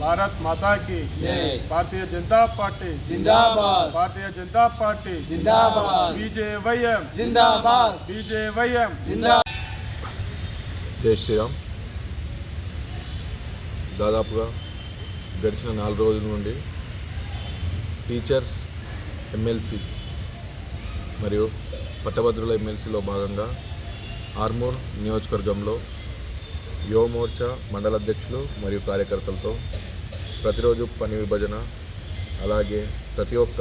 భారత్ మాతా కి జై. భారతీయ జనతా పార్టీ జిందాబాద్. భారతీయ జనతా పార్టీ జిందాబాద్. బీజేవైఎం జిందాబాద్. బీజేవైఎం జిందా జై శ్రీరామ్. దాదాపుగా గడిచిన నాలుగు రోజుల నుండి టీచర్స్ ఎమ్మెల్సీ మరియు పట్టభద్రుల ఎమ్మెల్సీలో భాగంగా ఆర్మూర్ నియోజకవర్గంలో యువమోర్చా మండల అధ్యక్షులు మరియు కార్యకర్తలతో ప్రతిరోజు పని విభజన అలాగే ప్రతి ఒక్క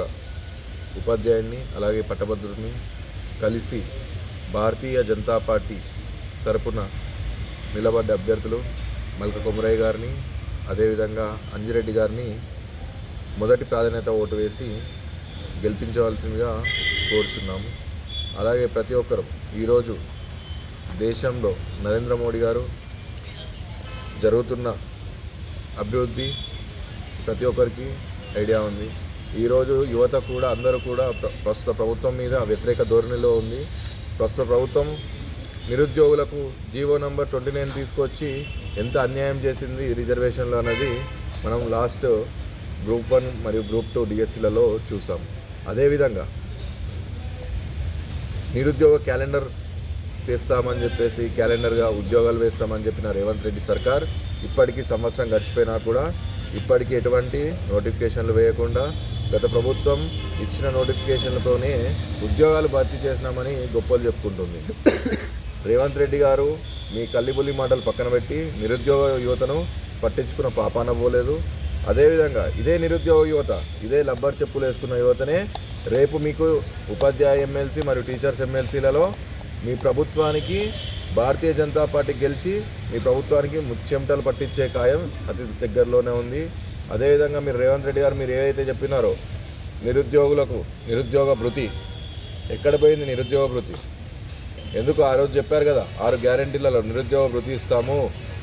ఉపాధ్యాయుని అలాగే పట్టభద్రుడిని కలిసి భారతీయ జనతా పార్టీ తరపున నిలబడ్డ అభ్యర్థులు మల్క కొమరయ్య గారిని అదేవిధంగా అంజిరెడ్డి గారిని మొదటి ప్రాధాన్యత ఓటు వేసి గెలిపించవలసిందిగా కోరుచున్నాము. అలాగే ప్రతి ఒక్కరు ఈరోజు దేశంలో నరేంద్ర మోడీ గారు జరుగుతున్న అభివృద్ధి ప్రతి ఒక్కరికి ఐడియా ఉంది. ఈరోజు యువత కూడా అందరూ కూడా ప్రస్తుత ప్రభుత్వం మీద వ్యతిరేక ధోరణిలో ఉంది. ప్రస్తుత ప్రభుత్వం నిరుద్యోగులకు జీవో నంబర్ ట్వంటీ నైన్ తీసుకొచ్చి ఎంత అన్యాయం చేసింది రిజర్వేషన్లు అన్నది మనం లాస్ట్ గ్రూప్ వన్ మరియు గ్రూప్ టూ డిఎస్సీలలో చూసాం. అదేవిధంగా నిరుద్యోగ క్యాలెండర్ తీస్తామని చెప్పేసి క్యాలెండర్గా ఉద్యోగాలు వేస్తామని చెప్పిన రేవంత్ రెడ్డి సర్కార్ ఇప్పటికీ సంవత్సరం గడిచిపోయినా కూడా ఇప్పటికీ ఎటువంటి నోటిఫికేషన్లు వేయకుండా గత ప్రభుత్వం ఇచ్చిన నోటిఫికేషన్లతోనే ఉద్యోగాలు భర్తీ చేసినామని గొప్పలు చెప్పుకుంటుంది. రేవంత్ రెడ్డి గారు మీ కల్లిబుల్లి మాటలు పక్కన పెట్టి నిరుద్యోగ యువతను పట్టించుకున్న పాపాన పోలేదు. అదేవిధంగా ఇదే నిరుద్యోగ యువత ఇదే లబ్బర్ చెప్పులు వేసుకున్న యువతనే రేపు మీకు ఉపాధ్యాయ ఎమ్మెల్సీ మరియు టీచర్స్ ఎమ్మెల్సీలలో మీ ప్రభుత్వానికి భారతీయ జనతా పార్టీ గెలిచి మీ ప్రభుత్వానికి ముచ్చెమటలు పట్టించే ఖాయం అతి దగ్గరలోనే ఉంది. అదేవిధంగా మీరు రేవంత్ రెడ్డి గారు మీరు ఏదైతే చెప్పినారో నిరుద్యోగులకు నిరుద్యోగ భృతి ఎక్కడ పోయింది నిరుద్యోగ భృతి? ఎందుకు ఆ రోజు చెప్పారు కదా ఆరు గ్యారంటీలలో నిరుద్యోగ భృతి ఇస్తాము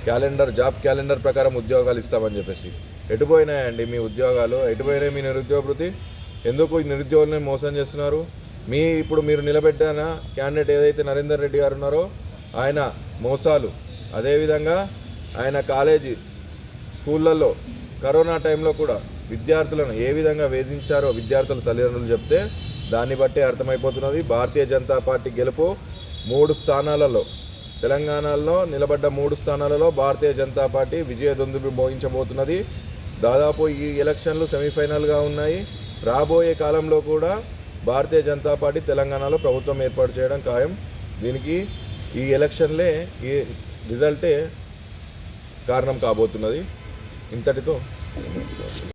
క్యాలెండర్ జాబ్ క్యాలెండర్ ప్రకారం ఉద్యోగాలు ఇస్తామని చెప్పేసి. ఎటుపోయినాయండి మీ ఉద్యోగాలు? ఎటుపోయినాయి మీ నిరుద్యోగ భృతి? ఎందుకు ఈ నిరుద్యోగుల్ని మోసం చేస్తున్నారు? మీ ఇప్పుడు మీరు నిలబెట్టిన క్యాండిడేట్ ఏదైతే నరేందర్ రెడ్డి గారు ఉన్నారో ఆయన మోసాలు. అదేవిధంగా ఆయన కాలేజీ స్కూళ్ళల్లో కరోనా టైంలో కూడా విద్యార్థులను ఏ విధంగా వేధించారో విద్యార్థుల తల్లిదండ్రులు చెప్తే దాన్ని బట్టి అర్థమైపోతున్నది. భారతీయ జనతా పార్టీ గెలుపు మూడు స్థానాలలో తెలంగాణలో నిలబడ్డ మూడు స్థానాలలో భారతీయ జనతా పార్టీ విజయ దొందులు మోగించబోతున్నది దాదాపు ఈ ఎలక్షన్లు సెమీఫైనల్గా ఉన్నాయి. రాబోయే కాలంలో కూడా భారతీయ జనతా పార్టీ తెలంగాణలో ప్రభుత్వం ఏర్పాటు చేయడం ఖాయం. దీనికి ఈ ఎలక్షన్లే ఈ రిజల్టే కారణం కాబోతున్నది. ఇంతటితో